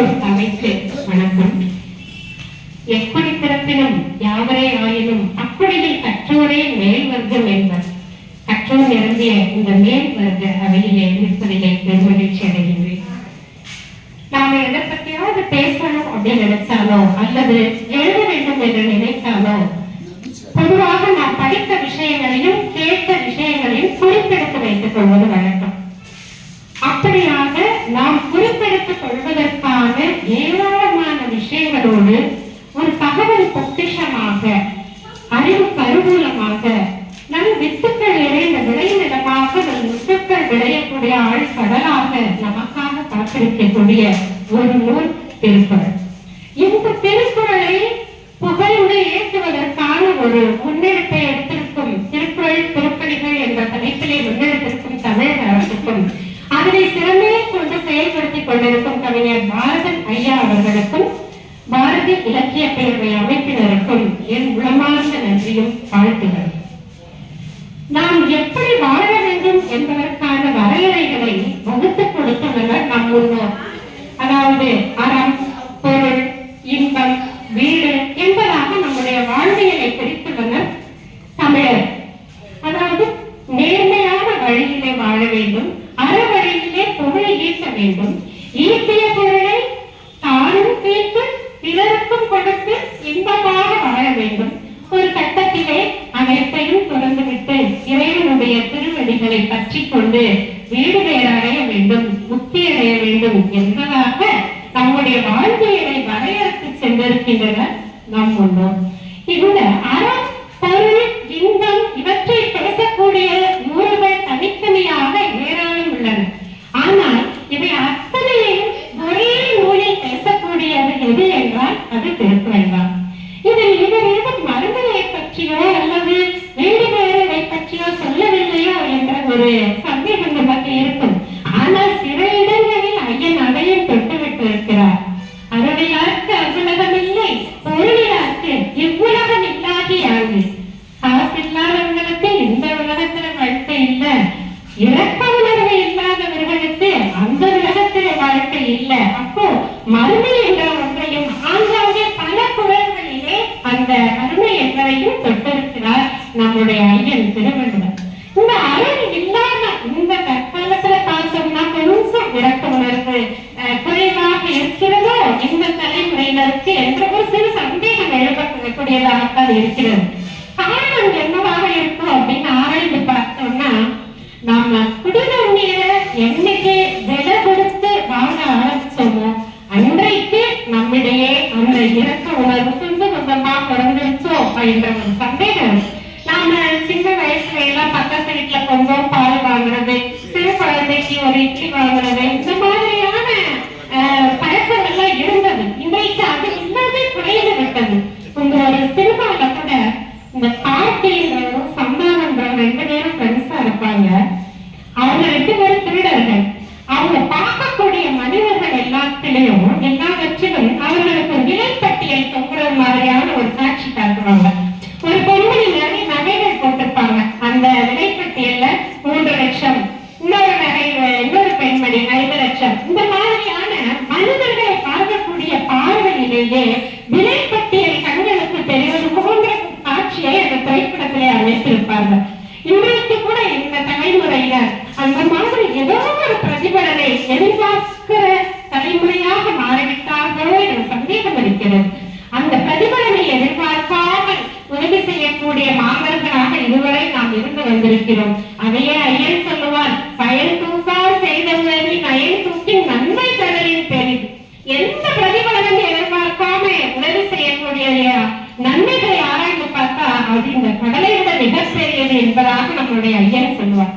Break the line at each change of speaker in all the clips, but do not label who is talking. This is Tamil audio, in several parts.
வாழும் வணக்கம் எப்படி பிறப்பினும் யாவரே ஆயினும் அப்படியில் கற்றோரே மேல் வர்க்கம் என்பர். கற்றோர் நிரம்பிய இந்த மேல் வர்க்க அவையிலே நிற்பதிலே பெருமகிழ்ச்சி அடைகின்றேன். நாம எதை பற்றியாவது பேசணும் அப்படின்னு நினைச்சாலோ அல்லது எழுத வேண்டும் என்று நினைத்தாலோ பொதுவாக நாம் படித்த விஷயங்களையும் கேட்ட விஷயங்களையும் குறிப்பெடுத்து வைத்துக் கொள்வது வழக்கம். அப்படியாக நாம் குறிப்பெடுத்துக் கொள்வதற்கு விதமான ஏராளமான விஷயங்களோடு ஒரு தகவல் பொக்கிஷமாக அறிவு கருவூலமாக நம் வித்துக்கள் இறைந்த விளையிடமாக நம் வித்துக்கள் விளையக்கூடிய ஆள் கடலாக நமக்காக காத்திருக்கக்கூடிய ஒரு நூல் திருக்குறள். இந்த திருக்குறளை புகழுடன் ஏற்றுவதற்கான ஒரு முன்னெடுப்பை எடுத்திருக்கும் திருக்குறள் திருப்பணிகள் என்ற தலைப்பிலே முன்னெடுத்திருக்கும் தமிழக அரசுக்கும் அதனை சிறந்தே கொண்டு செயல்படுத்திக் கொண்டிருக்கும் கவிஞர் பாரதன் ஐயா அவர்களுக்கும் பாரதி இலக்கிய பேரவையாக கற்றிக்கொண்டு வீடு நேரடைய வேண்டும் முக்தி அடைய வேண்டும் என்பதாக தம்முடைய வாழ்க்கையை வரையறுத்து சென்றிருக்கின்றனர் நாம் கொண்டோம் করে எந்த பிரதிபலனும் எதிர்பார்க்காம உதவி செய்யக்கூடிய நன்மைகளை ஆராய்ந்து பார்த்தா அது இந்த கடலை விட மிகப்பெரியது என்பதாக நம்மளுடைய ஐயன் சொல்லுவார்.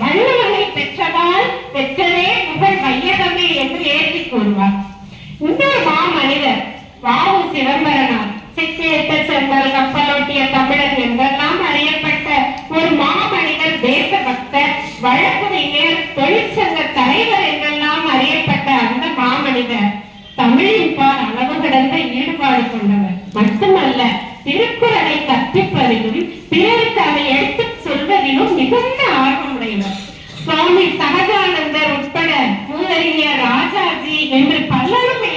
வல்லவர்களை பெற்றதால் பெற்றதே புகழ் மையகமே என்று ஏற்றிக் கொள்வார் என்று பலருமே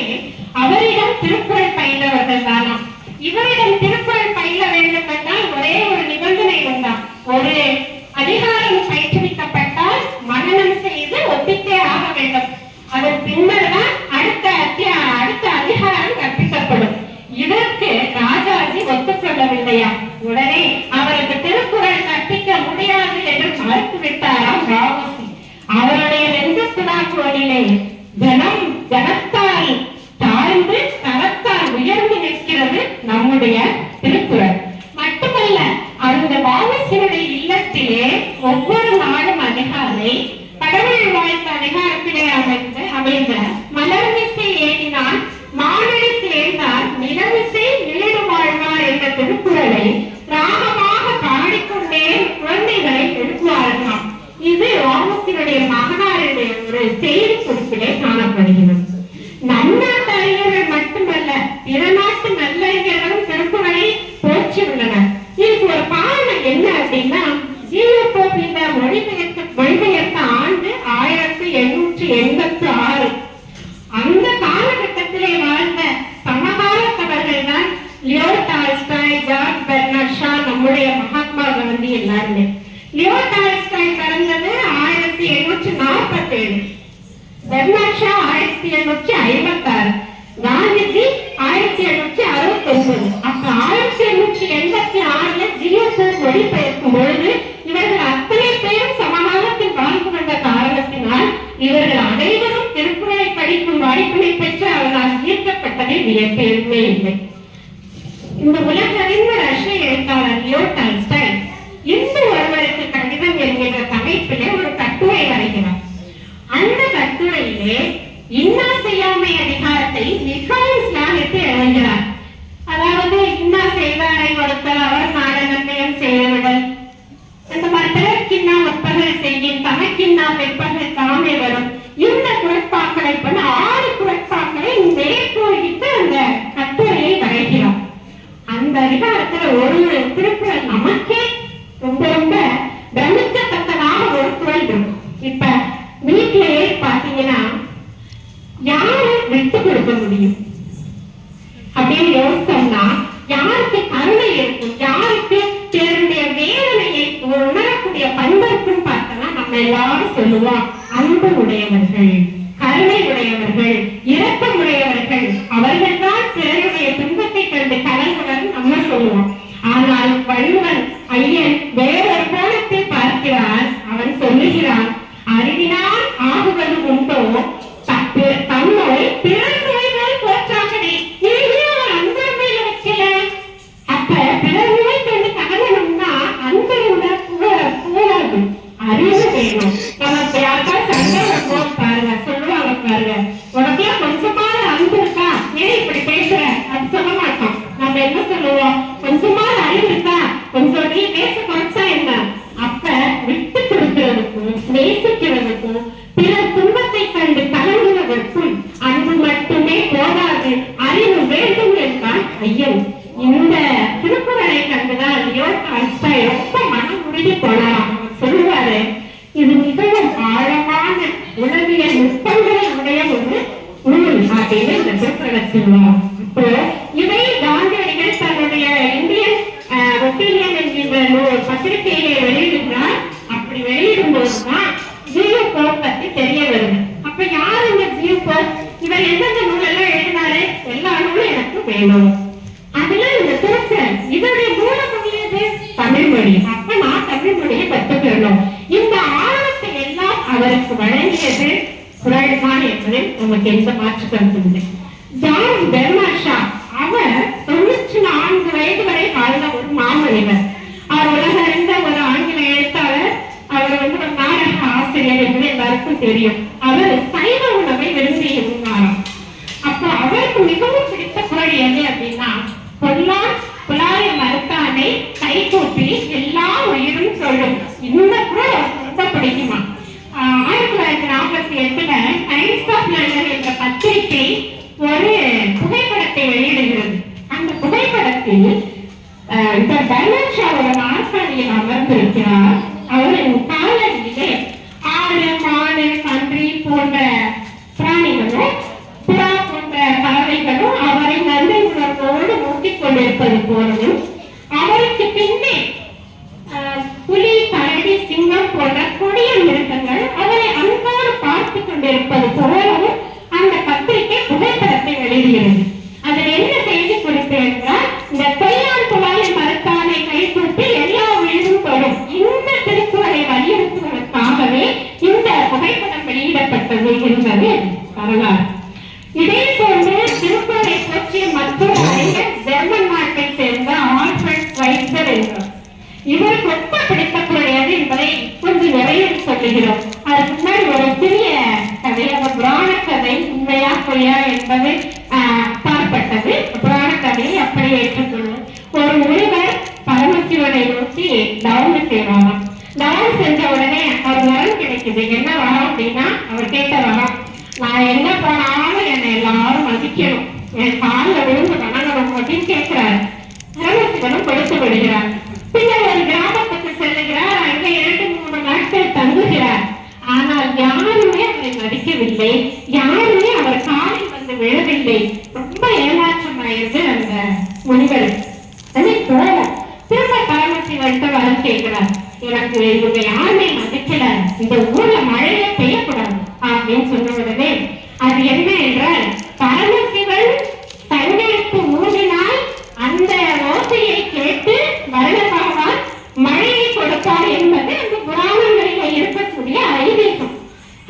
அவரிடம் திருக்குறள் பயின்றவர்கள் தானாம் இவரிடம் திருக்குறள் பயில வேண்டும் என்றால் ஒரே ஒரு நிபந்தனை உண்டாம் ஒரு அதிகாரம் பயிற்றுவிக்கப்பட்டால் மனநம் செய்து ஒப்பித்தே ஆக வேண்டும். அதன் பின்னர்தான் அடுத்த அத்தியா அடுத்த அதிகாரம் கற்பிக்கப்படும். இதற்கு ராஜாஜி ஒத்துக்கொள்ளவில்லையா? உடனே அவருக்கு திருக்குறள் கற்பிக்க முடியாது என்று மறுத்து விட்டாராம் ராவுசி? அவருடைய நெஞ்ச துணா கோடிலே es and hear you மீது கொள்ளலாம் சொல்லுவாரு இது மிகவும் ஆழமான உளவியல் நுட்பங்களை உடைய ஒரு நூல் அப்படின்னு இந்த திருக்குறளை சொல்லுவோம் ಇದ್ರೆ ನಮಗೆ ಕೆಲಸ ಮಾತ್ರ ತಂದಿದೆ ಯಾರು ಧರ್ಮ புகைப்படத்தில் இந்த அமர்ந்திருக்கிறார். ஆடு மாடு பன்றி போன்ற பிராணிகளும் புறா போன்ற பறவைகளும் அவரை நல்ல உணர்வோடு நோக்கிக் கொண்டிருப்பது போலவும் அவருக்கு பின்னே ஆஹ், புலி பறவை சிங்கம் போன்ற கொடிய மிருகங்கள் அவரை அன்போடு பார்த்துக் கொண்டிருப்பது போல உண்மையா பொய்யா என்பது ஏமாற்றமாயிருது அந்த முனிவர் அதே போல திரும்ப பரமசிவன்ட்ட வரம் கேட்கிறார். எனக்கு இவங்க யாருமே மதிக்கல. இந்த ஊர்ல மழையே பெய்யக்கூடாது அப்படின்னு சொன்ன உடனே அது என்ன என்றால் பரமசிவன் தங்களுக்கு ஊதினால் அந்த ஓசையை கேட்டு மரண பகவான் மழையை கொடுப்பார் என்பது அந்த புராணங்களில இருக்கக்கூடிய ஐதீகம்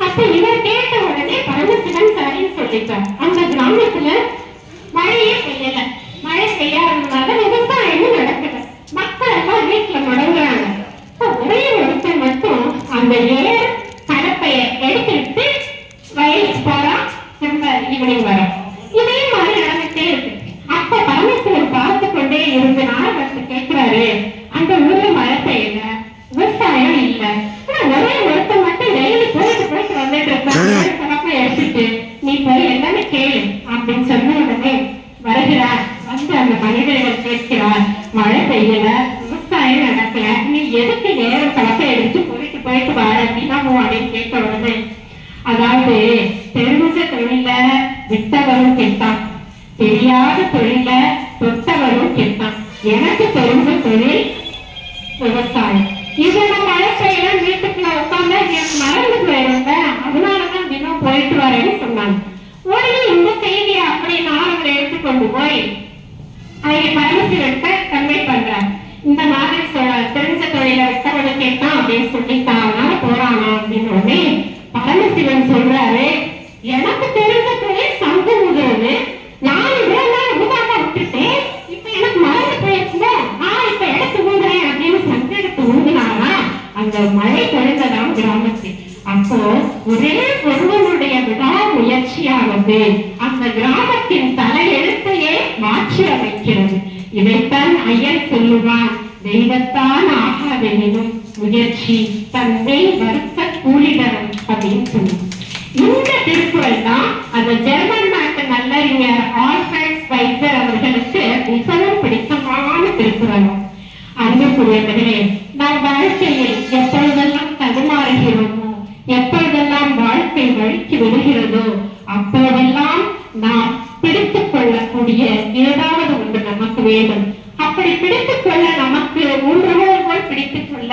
அப்ப இவர் கேட்ட உடனே பரமசிவன் சரின்னு சொல்லிட்டார் அந்த கிராமத்துல மழையே பெய்யல மழை பெய்யாததுனால விவசாயமும் நடக்கல மக்கள் எல்லாம் வீட்டுல முடங்குறாங்க அப்ப ஒரே ஒருத்தர் மட்டும் அந்த ஏர் கலப்பைய எடுத்துட்டு வயலுக்கு போறா திரும்ப ஈவினிங் வரும் இதே மாதிரி நடந்துட்டே இருக்கு அப்ப பரமேஸ்வரன் பார்த்து கொண்டே இருந்து நாரதத்தை கேட்கிறாரு அந்த ஊர்ல மழை பெய்யல விவசாயம் இல்ல ஆனா ஒரே ஒருத்தர் மட்டும் டெய்லி போயிட்டு போயிட்டு வந்துட்டு இருக்காங்க கலப்பை எடுத்துட்டு நீ போய் எல்லாமே கேளு அப்படின்னு சொன்ன உடனே வருகிறார் வந்து அந்த மனிதர்கள் கேட்கிறார் மழை பெய்யல விவசாயம் நடக்கல. நீ எதுக்கு நேரம் கலப்பை எடுத்து போயிட்டு போயிட்டு வர? தான் அப்படின்னு கேட்ட உடனே அதாவது தொழில கேட்டான் அப்படின்னு சொல்லி அதனால போறாங்க அப்படின்னு உடனே பரமசிவன் சொல்றாரு எனக்கு தெரிஞ்ச முயற்சி தன்னை வருத்த கூலிடரும் அப்படின்னு சொல்லுவான் இந்த திருக்குறள் தான் அந்த ஜெர்மன் நாட்டு நல்லறிஞர் ஆல்ஃபிரட் ஸ்பைசர் அவர்களுக்கு மிகவும் பிடித்தமான திருக்குறள். அன்புக்குரியவர்களே நாம் வாழ்க்கையில் எப்பொழுதெல்லாம் தடுமாறுகிறோமோ எப்பொழுதெல்லாம் வாழ்க்கை வழிக்கு விடுகிறதோ அப்போதெல்லாம் நாம் பிடித்துக் கொள்ளக்கூடிய ஏதாவது ஒன்று நமக்கு வேண்டும். அப்படி பிடித்துக் கொள்ள நமக்கு ஊன்றுகோல் பிடித்துக் கொள்ள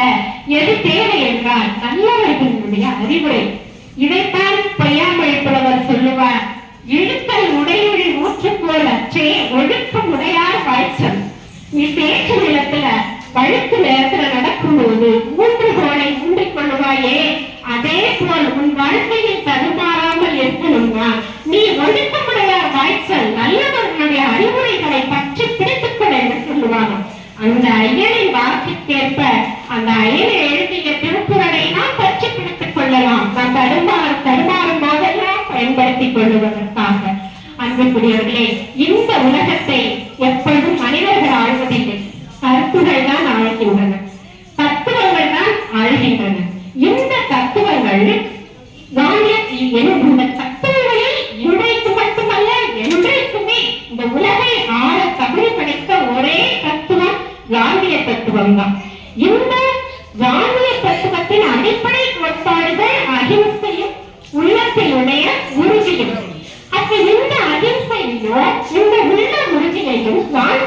எது தேவை என்றால் நல்லவர்களுடைய அறிவுரை. இதைத்தான் பொய்யாமொழி புலவர் சொல்லுவார் இழுத்தல் உடையொழி ஊற்றுக்கோள் அச்சே அற்றே ஒழுக்கம் உடையார் வாய்ச்சல் நீ சேற்று நிலத்துல பழுத்து நேரத்துல நடக்கும்போது மூன்று கோளை ஊன்றிக் கொள்ளுவாயே அதே போல் உன் வாழ்க்கையில் தடுமாறாமல் இருக்கணும்னா நீ ஒழுக்கமுடையார் வாய்ச்சல் நல்லவர்களுடைய அறிவுரைகளை பற்றி பிடித்துக் கொள்ள என்று சொல்லுவாங்க அந்த ஐயனின் வாக்கிற்கேற்ப அந்த ஐயனை எழுதிய திருக்குறளை நாம் பற்றி பிடித்துக் கொள்ளலாம். நாம் தடுமாறு தடுமாறும் போதெல்லாம் பயன்படுத்திக் கொள்வதற்காக அன்புக்குரியவர்களே இந்த உலகத்தை எப்பொழுதும் உடைய உறுதியும் அப்ப இந்த அகிம்சையும் இந்த உள்ள உறுதியையும் வாழ்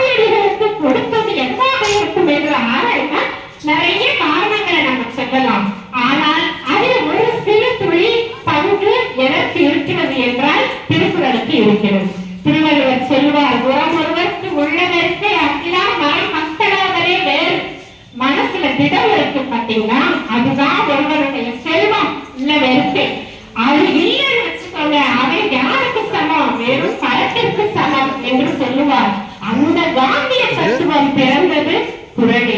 அந்த காந்திய தத்துவம் பிறந்தது குரல்